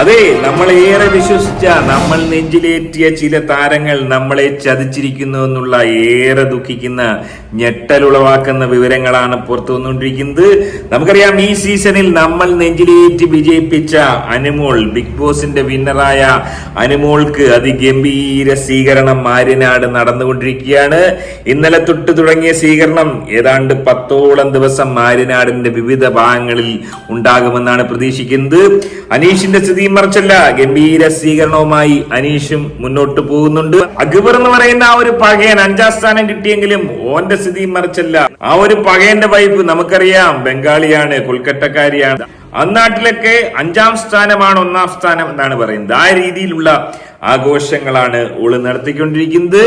അതെ നമ്മൾ ഏറെ വിശ്വസിച്ച നമ്മൾ നെഞ്ചിലേറ്റിയ ചില താരങ്ങൾ നമ്മളെ ചതിച്ചിരിക്കുന്നു എന്നുള്ള ഏറെ ദുഃഖിക്കുന്ന ഞെട്ടലുളവാക്കുന്ന വിവരങ്ങളാണ് പുറത്തു വന്നുകൊണ്ടിരിക്കുന്നത് നമുക്കറിയാം ഈ സീസണിൽ നമ്മൾ നെഞ്ചിലേറ്റി വിജയിപ്പിച്ച അനുമോൾ ബിഗ് ബോസിന്റെ വിന്നറായ അനുമോൾക്ക് അതിഗംഭീര സ്വീകരണം മാര്യനാട് നടന്നുകൊണ്ടിരിക്കുകയാണ്. ഇന്നലെ തൊട്ട് തുടങ്ങിയ സ്വീകരണം ഏതാണ്ട് പത്തോളം ദിവസം മാര്യനാടിന്റെ വിവിധ ഭാഗങ്ങളിൽ ഉണ്ടാകുമെന്നാണ് പ്രതീക്ഷിക്കുന്നത്. അനീഷിന്റെ സ്ഥിതി മറിച്ചല്ല ഗംഭീര സ്വീകരണവുമായി അനീഷും മുന്നോട്ട് പോകുന്നുണ്ട്. അക്ബർ എന്ന് പറയുന്ന ആ ഒരു പകയൻ അഞ്ചാം സ്ഥാനം കിട്ടിയെങ്കിലും ഓന്റെ സ്ഥിതി മറിച്ചല്ല. ആ ഒരു പകയന്റെ വൈപ്പ് നമുക്കറിയാം. ബംഗാളിയാണ് കൊൽക്കത്തക്കാരിയാണ്. അന്നാട്ടിലൊക്കെ അഞ്ചാം സ്ഥാനമാണ് ഒന്നാം സ്ഥാനം എന്നാണ് പറയുന്നത്. ആ രീതിയിലുള്ള ആഘോഷങ്ങളാണ് ഓൾ നടത്തിക്കൊണ്ടിരിക്കുന്നത്.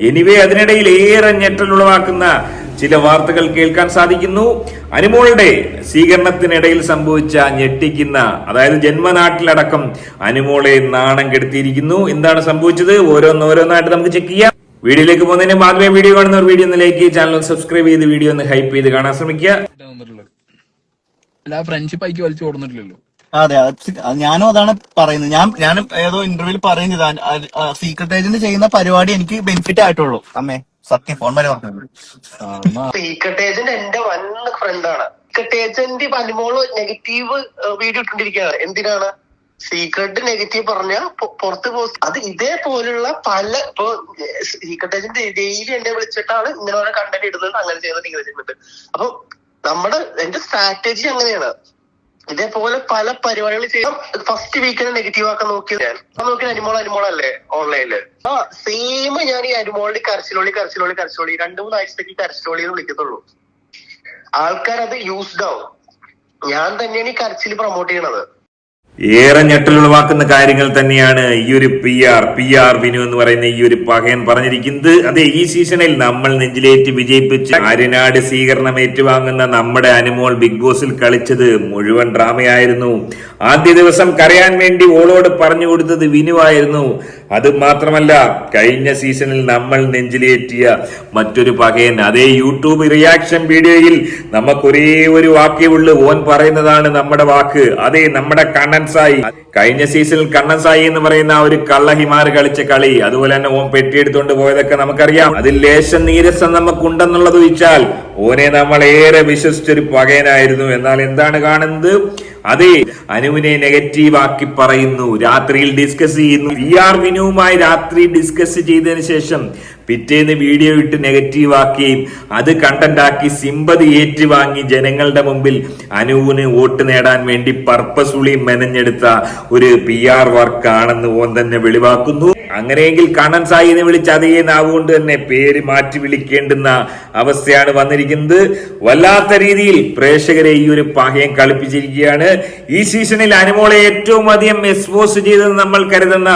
എനിവേ അതിനിടയിൽ ഏറെ ഞെട്ടലുളവാക്കുന്ന ചില വാർത്തകൾ കേൾക്കാൻ സാധിക്കുന്നു. അനുമോളുടെ സ്വീകരണത്തിനിടയിൽ സംഭവിച്ച ഞെട്ടിക്കുന്ന അതായത് ജന്മനാട്ടിലടക്കം അനുമോളെ നാണം കെടുത്തിയിരിക്കുന്നു. എന്താണ് സംഭവിച്ചത്? ഓരോന്നോരോന്നായിട്ട് നമുക്ക് ചെക്ക് ചെയ്യാം. വീഡിയോയിലേക്ക് പോകുന്നതിന് മാത്രമേ വീഡിയോ കാണുന്നവർ വീഡിയോ ഒന്ന് ലൈക്ക് ചെയ്ത് ചാനൽ ഒന്ന് സബ്സ്ക്രൈബ് ചെയ്ത് വീഡിയോ ഒന്ന് ഹൈപ്പ് ചെയ്ത് കാണാൻ ശ്രമിക്കുക. അല്ല ഫ്രണ്ട്ഷിപ്പ് ആയിക്ക് വലിച്ചു അത് ഞാനും അതാണ് പറയുന്നത്. ഞാൻ ഞാൻ ഏതോ ഇന്റർവ്യൂവിൽ പറയുന്നത്. സീക്രട്ട് ഏജന്റ് ചെയ്യുന്ന പരിപാടി എനിക്ക് ബെനിഫിറ്റ് ആയിട്ടുള്ളൂ. അമ്മേ. സത്യം ഫോൺ വരെ സീക്രട്ട് ഏജന്റ് എന്റെ വൻ ഫ്രണ്ടാണ് സീക്രട്ട് ഏജന്റ് ഇപ്പൊ നെഗറ്റീവ് വീഡിയോ ഇട്ടിരിക്കുകയാണ് എന്തിനാണ്? സീക്രട്ട് നെഗറ്റീവ് പറഞ്ഞ പുറത്ത് പോസ്റ്റ് അത് ഇതേപോലുള്ള പല ഇപ്പൊ സീക്രട്ട് ഏജന്റ് ഡെയിലി എന്നെ വിളിച്ചിട്ടാണ് ഇങ്ങനെ കണ്ടന്റ് ഇടുന്നത് അങ്ങനെ ചെയ്യുന്നത് അപ്പൊ നമ്മുടെ എന്റെ സ്ട്രാറ്റജി അങ്ങനെയാണ്. ഇതേപോലെ പല പരിപാടികൾ ചെയ്യാം ഫസ്റ്റ് വീക്കിന് നെഗറ്റീവ് ആക്കാൻ നോക്കിയത് ഞാൻ. നോക്കി നോക്കിയത് അനിമോൾ അല്ലേ? ഓൺലൈനിൽ ആ സെയിം ഞാൻ ഈ അനിമോളിൽ കരച്ചിലോളി കരച്ചിലോളി കരച്ചിലോളി രണ്ടു മൂന്ന് ആഴ്ചത്തേക്ക് കരച്ചിലോളി എന്ന് വിളിക്കത്തുള്ളൂ. ആൾക്കാർ അത് യൂസ്ഡ് ആവും. ഞാൻ തന്നെയാണ് ഈ കരച്ചിൽ പ്രൊമോട്ട് ചെയ്യണത്. ഏറെ ഞെട്ടലുളവാക്കുന്ന കാര്യങ്ങൾ തന്നെയാണ് ഈ ഒരു P R P R Vinu എന്ന് പറയുന്ന ഈ ഒരു പകയൻ പറഞ്ഞിരിക്കുന്നത്. അതെ ഈ സീസണിൽ നമ്മൾ നെഞ്ചിലേറ്റ് വിജയിപ്പിച്ച് ആര്യനാട് സ്വീകരണം ഏറ്റുവാങ്ങുന്ന നമ്മുടെ അനുമോൾ ബിഗ് ബോസിൽ കളിച്ചത് മുഴുവൻ ഡ്രാമയായിരുന്നു. ആദ്യ ദിവസം കരയാൻ വേണ്ടി ഓളോട് പറഞ്ഞു കൊടുത്തത് വിനു ആയിരുന്നു അത് മാത്രമല്ല കഴിഞ്ഞ സീസണിൽ നമ്മൾ നെഞ്ചിലേറ്റിയ മറ്റൊരു പകയൻ അതേ യൂട്യൂബ് റിയാക്ഷൻ വീഡിയോയിൽ നമുക്കൊരേ ഒരു വാക്കേ ഉള്ളൂ. ഓൻ പറയുന്നതാണ് നമ്മുടെ വാക്ക്. അതെ നമ്മുടെ കണ്ണൻ സായി. കഴിഞ്ഞ സീസണിൽ കണ്ണൻ സായി എന്ന് പറയുന്ന ഒരു കള്ളഹിമാർ കളിച്ച കളി അതുപോലെ തന്നെ ഓൻ പെട്ടിയെടുത്തുകൊണ്ട് പോയതൊക്കെ നമുക്കറിയാം. അതിൽ ലേശം നീരസം നമുക്കുണ്ടെന്നുള്ളത് വെച്ചാൽ ഓനെ നമ്മൾ ഏറെ വിശ്വസിച്ചൊരു പകയനായിരുന്നു. എന്നാൽ എന്താണ് കാണുന്നത്? അതെ അനുവിനെ നെഗറ്റീവ് ആക്കി പറയുന്നു. രാത്രിയിൽ ഡിസ്കസ് ചെയ്യുന്നു. വി ആർ വിനുവുമായി രാത്രി ഡിസ്കസ് ചെയ്തതിനു ശേഷം പിറ്റേന്ന് വീഡിയോ ഇട്ട് നെഗറ്റീവ് ആക്കുകയും അത് കണ്ടന്റ് ആക്കി സിമ്പതി ഏറ്റുവാങ്ങി ജനങ്ങളുടെ മുമ്പിൽ അനുവിന് വോട്ട് നേടാൻ വേണ്ടി പർപ്പസുളി മെനഞ്ഞെടുത്ത ഒരു പി ആർ വർക്കാണെന്ന് ഓൻ തന്നെ വെളിവാക്കുന്നു. അങ്ങനെയെങ്കിൽ കണ്ണൻ സായി എന്ന് വിളിച്ച് അതേ നാവുകൊണ്ട് തന്നെ പേര് മാറ്റി വിളിക്കേണ്ടുന്ന അവസ്ഥയാണ് വന്നിരിക്കുന്നത്. വല്ലാത്ത രീതിയിൽ പ്രേക്ഷകരെ ഈ ഒരു പാഹയം കളിപ്പിച്ചിരിക്കുകയാണ്. ഈ സീസണിൽ അനുമോളെ ഏറ്റവും അധികം എക്സ്പോസ് ചെയ്തെന്ന് നമ്മൾ കരുതുന്ന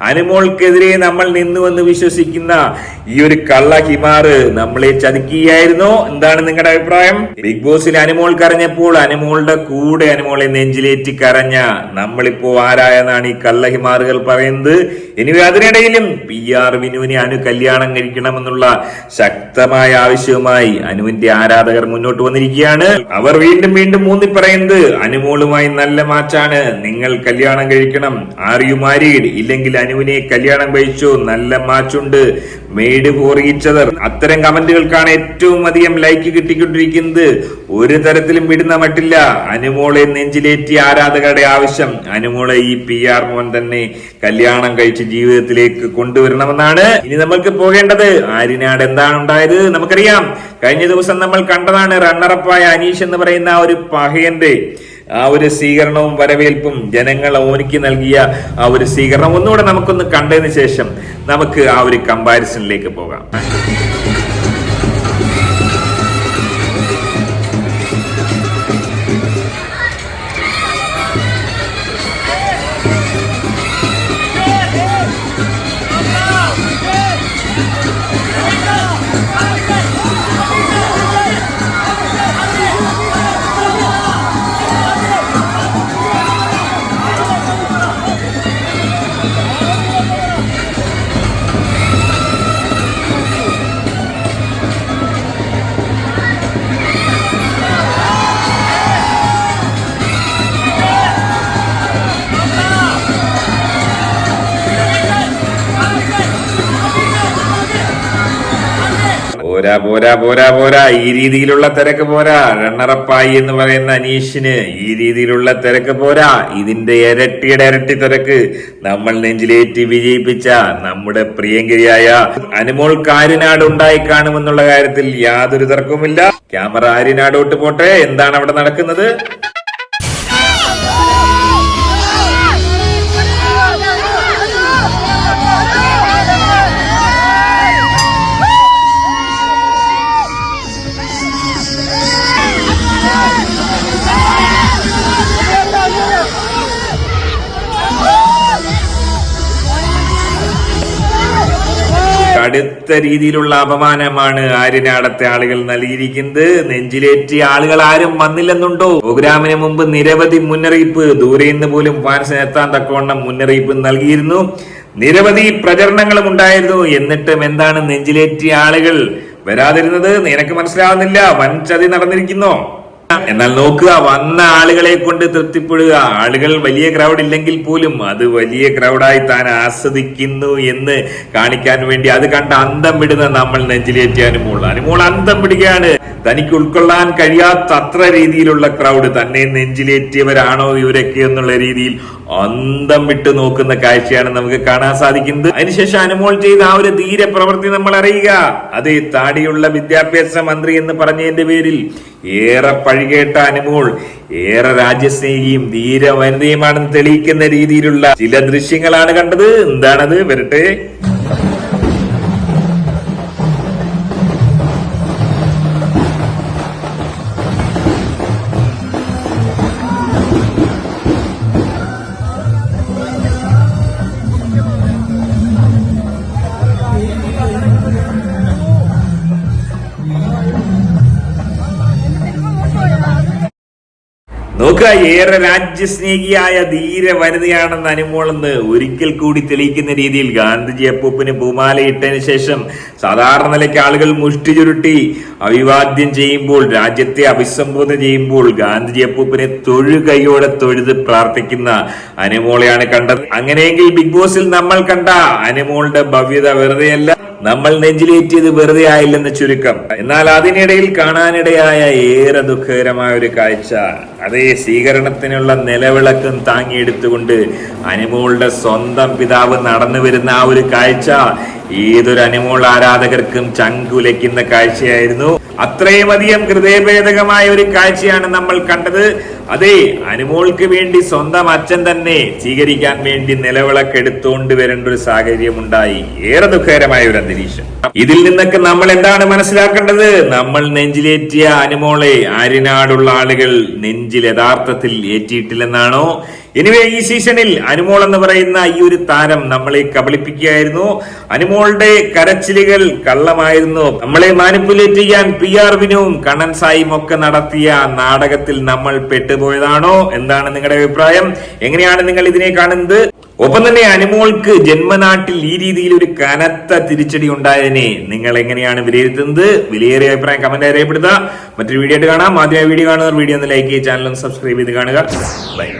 അനുമോൾക്കെതിരെ നമ്മൾ നിന്നുവെന്ന് വിശ്വസിക്കുന്ന ഈ ഒരു കള്ള ഹിമാറ് നമ്മളെ ചതുക്കിയായിരുന്നോ എന്താണ് നിങ്ങളുടെ അഭിപ്രായം? ബിഗ് ബോസിൽ അനുമോൾ കരഞ്ഞപ്പോൾ അനുമോളുടെ കൂടെ അനുമോളെ നെഞ്ചിലേറ്റി കരഞ്ഞ നമ്മളിപ്പോ ആരായെന്നാണ് ഈ കള്ള ഹിമാറുകൾ പറയുന്നത്? ഇനി അതിനിടയിലും പി ആർ വിനുവിനെ അനു കല്യാണം കഴിക്കണമെന്നുള്ള ശക്തമായ ആവശ്യവുമായി അനുവിന്റെ ആരാധകർ മുന്നോട്ട് വന്നിരിക്കുകയാണ്. അവർ വീണ്ടും വീണ്ടും മൂന്നി പറയുന്നത് അനുമോളുമായി നല്ല മാച്ചാണ് നിങ്ങൾ കല്യാണം കഴിക്കണം. Are you married. ഇല്ലെങ്കിൽ അനുവിനെ കല്യാണം കഴിച്ചു. നല്ല മാച്ചുണ്ട് മെയ്ഡ് അതർ അത്തരം കമന്റുകൾക്കാണ് ഏറ്റവും അധികം ലൈക്ക് കിട്ടിക്കൊണ്ടിരിക്കുന്നത്. ഒരു തരത്തിലും വിടുന്ന മട്ടില്ല. അനുമോളെ നെഞ്ചിലേറ്റി ആരാധകരുടെ ആവശ്യം. അനുമോളെ ഈ പി ആർ മോൻ തന്നെ കല്യാണം കഴിച്ച് ജീവിതത്തിലേക്ക് കൊണ്ടുവരണമെന്നാണ് ഇനി നമ്മൾക്ക് പോകേണ്ടത്. ആര്യനാട് എന്താണ് ഉണ്ടായത്? നമുക്കറിയാം. കഴിഞ്ഞ ദിവസം നമ്മൾ കണ്ടതാണ് റണ്ണറപ്പായ അനീഷ് എന്ന് പറയുന്ന ഒരു പഹയന്റെ ആ ഒരു സ്വീകരണവും വരവേൽപ്പും ജനങ്ങൾ ഓനിക്ക് നൽകിയ ആ ഒരു സ്വീകരണം ഒന്നുകൂടെ നമുക്കൊന്ന് കണ്ടതിന് ശേഷം നമുക്ക് ആ ഒരു കമ്പാരിസണിലേക്ക് പോകാം. പോരാ പോരാ പോരാ പോരാ. ഈ രീതിയിലുള്ള തിരക്ക് പോരാ. റണ്ണറപ്പായി എന്ന് പറയുന്ന അനീഷിന് ഈ രീതിയിലുള്ള തിരക്ക് പോരാ. ഇതിന്റെ ഇരട്ടിയുടെ ഇരട്ടി തിരക്ക് നമ്മൾ നെഞ്ചിലേറ്റി വിജയിപ്പിച്ച നമ്മുടെ പ്രിയങ്കരിയായ അനുമോൾ കാരിനാട് ഉണ്ടായി കാണുമെന്നുള്ള കാര്യത്തിൽ യാതൊരു തർക്കവുമില്ല. ക്യാമറ ആര്യനാടോട്ട് പോട്ടെ. എന്താണ് അവിടെ നടക്കുന്നത്? കടുത്ത രീതിയിലുള്ള അപമാനമാണ് ആര്യനാടത്തെ ആളുകൾ നൽകിയിരിക്കുന്നത്. നെഞ്ചിലേറ്റി ആളുകൾ ആരും വന്നില്ലെന്നുണ്ടോ? പ്രോഗ്രാമിന് മുമ്പ് നിരവധി മുന്നറിയിപ്പ് ദൂരെ നിന്ന് പോലും ഫാൻസിന് എത്താൻ തക്കവണ്ണം മുന്നറിയിപ്പ് നൽകിയിരുന്നു. നിരവധി പ്രചരണങ്ങളും ഉണ്ടായിരുന്നു. എന്നിട്ടും എന്താണ് നെഞ്ചിലേറ്റിയ ആളുകൾ വരാതിരുന്നത്? നിനക്ക് മനസ്സിലാവുന്നില്ല. വൻ ചതി നടന്നിരിക്കുന്നോ. എന്നാൽ നോക്കുക വന്ന ആളുകളെ കൊണ്ട് തൃപ്തിപ്പെടുക. ആളുകൾ വലിയ ക്രൗഡ് ഇല്ലെങ്കിൽ പോലും അത് വലിയ ക്രൗഡായി താൻ ആസ്വദിക്കുന്നു എന്ന് കാണിക്കാൻ വേണ്ടി അത് കണ്ട് അന്തം വിടുന്ന നമ്മൾ നെഞ്ചിലേറ്റിയ അനുമോൾ. അനുമോൾ അന്തം വിടുകയാണ്. തനിക്ക് ഉൾക്കൊള്ളാൻ കഴിയാത്ത അത്ര രീതിയിലുള്ള ക്രൗഡ് തന്നെ നെഞ്ചിലേറ്റിയവരാണോ ഇവരൊക്കെ എന്നുള്ള രീതിയിൽ അന്തം വിട്ട് നോക്കുന്ന കാഴ്ചയാണ് നമുക്ക് കാണാൻ സാധിക്കുന്നത്. അതിനുശേഷം അനുമോൾ ചെയ്ത ആ ഒരു ധീര പ്രവൃത്തി നമ്മൾ അറിയുക. അത് താടിയുള്ള വിദ്യാഭ്യാസ മന്ത്രി എന്ന് പറഞ്ഞതിന്റെ പേരിൽ ഏറെ പഴികേട്ട അനുമോൾ ഏറെ രാജ്യസ്നേഹിയും ധീര വനിതയുമാണെന്ന് തെളിയിക്കുന്ന രീതിയിലുള്ള ചില ദൃശ്യങ്ങളാണ് കണ്ടത്. എന്താണത്? വരട്ടെ. നോക്കുക ഏറെ രാജ്യസ്നേഹിയായ ധീര വനിതയാണെന്ന് അനുമോളെന്ന് ഒരിക്കൽ കൂടി തെളിയിക്കുന്ന രീതിയിൽ ഗാന്ധിജി അപ്പൂപ്പിന് പൂമാലയിട്ടതിന് ശേഷം സാധാരണ നിലയ്ക്ക് ആളുകൾ മുഷ്ടി ചുരുട്ടി അഭിവാദ്യം ചെയ്യുമ്പോൾ രാജ്യത്തെ അഭിസംബോധന ചെയ്യുമ്പോൾ ഗാന്ധിജി അപ്പൂപ്പിനെ തൊഴു കൈയോടെ തൊഴുത് പ്രാർത്ഥിക്കുന്ന അനുമോളെയാണ് കണ്ടത്. അങ്ങനെയെങ്കിൽ ബിഗ് ബോസിൽ നമ്മൾ കണ്ട അനുമോളുടെ ഭവ്യത വെറുതെയല്ല. നമ്മൾ നെഞ്ചിലേറ്റിയത് വെറുതെ ആയില്ലെന്ന് ചുരുക്കം. എന്നാൽ അതിനിടയിൽ കാണാനിടയായ ഏറെ ദുഃഖകരമായ ഒരു കാഴ്ച. അതേ സ്വീകരണത്തിനുള്ള നിലവിളക്കം താങ്ങിയെടുത്തുകൊണ്ട് അനുമോളുടെ സ്വന്തം പിതാവ് നടന്നു വരുന്ന ആ ഒരു കാഴ്ച ഏതൊരു അനുമോൾ ആരാധകർക്കും ചങ്കുലയ്ക്കുന്ന കാഴ്ചയായിരുന്നു. അത്രയുമധികം ഹൃദയഭേദകമായ ഒരു കാഴ്ചയാണ് നമ്മൾ കണ്ടത്. അതെ അനുമോൾക്ക് വേണ്ടി സ്വന്തം അച്ഛൻ തന്നെ സ്വീകരിക്കാൻ വേണ്ടി നിലവിളക്ക് എടുത്തുകൊണ്ട് വരേണ്ട ഒരു സാഹചര്യം ഉണ്ടായി ഏറെ ദുഃഖകരമായ ഒരു അന്തരീക്ഷം. ഇതിൽ നിന്നൊക്കെ നമ്മൾ എന്താണ് മനസ്സിലാക്കേണ്ടത്? നമ്മൾ നെഞ്ചിലേറ്റിയ അനുമോളെ ആര്യനാടുള്ള ആളുകൾ നെഞ്ചിൽ യഥാർത്ഥത്തിൽ ഏറ്റിയിട്ടില്ലെന്നാണോ? എനിവേ ഈ സീസണിൽ അനുമോൾ എന്ന് പറയുന്ന ഈ ഒരു താരം നമ്മളെ കബളിപ്പിക്കുകയായിരുന്നു. അനുമോളുടെ കരച്ചിലുകൾ കള്ളമായിരുന്നു. നമ്മളെ മാനിപ്പുലേറ്റ് ചെയ്യാൻ പി ആർ വിനുവും കണ്ണൻ സായും ഒക്കെ നടത്തിയ നാടകത്തിൽ നമ്മൾ പെട്ടുപോയതാണോ എന്താണ് നിങ്ങളുടെ അഭിപ്രായം? എങ്ങനെയാണ് നിങ്ങൾ ഇതിനെ കാണുന്നത്? ഒപ്പം തന്നെ അനുമോൾക്ക് ജന്മനാട്ടിൽ ഈ രീതിയിൽ ഒരു കനത്ത തിരിച്ചടി ഉണ്ടായതിനെ നിങ്ങൾ എങ്ങനെയാണ് വിലയിരുത്തുന്നത്? വിലയേറിയ അഭിപ്രായം കമന്റ് രേഖപ്പെടുത്തുക. മറ്റൊരു വീഡിയോ ആയിട്ട് കാണാം. ആദ്യമായി വീഡിയോ കാണുന്നവർ വീഡിയോ ഒന്ന് ലൈക്ക് ചെയ്യുക ചാനൽ ഒന്ന് സബ്സ്ക്രൈബ് ചെയ്ത് കാണുക. ബൈ